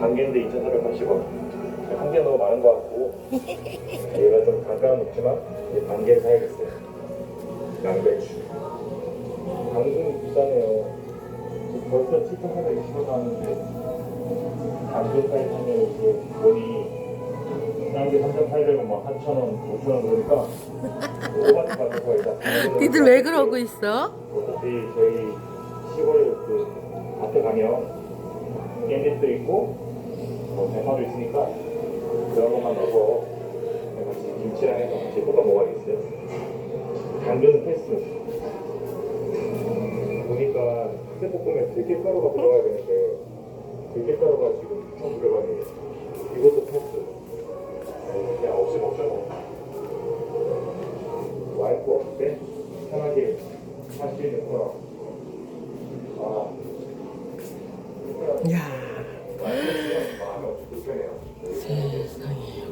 단계인데 2,480원. 한 개 너무 많은 것 같고 얘가 좀 단가는 높지만 이 단계를 사야겠어요. 양배추. 당근 비싸네요. 벌써 7,420원 나왔는데 당근까지 사면 이게 돈이 딴게 3,800원, 뭐 4,000원, 5,000원 그러니까 오바트 받아서 일단 당근을 니들 왜 그러고 있어? 어차피 저희 시골 그 밭에 가면 깻잎도 있고 뭐 대파도 있으니까 그런 것만 넣어서 같이 김치랑 해서 같이 볶아 먹어야겠어요. 당근 패스. 보니까 흑돼볶음에 들깨가루가 들어가야 되는데 들깨가루가 지금 1,900원이에요. 이것도 패스. 그냥 없이 먹자 뭐. 와이프 없을 때 편하게 할 수 있는 거라. 아. 야 세상에.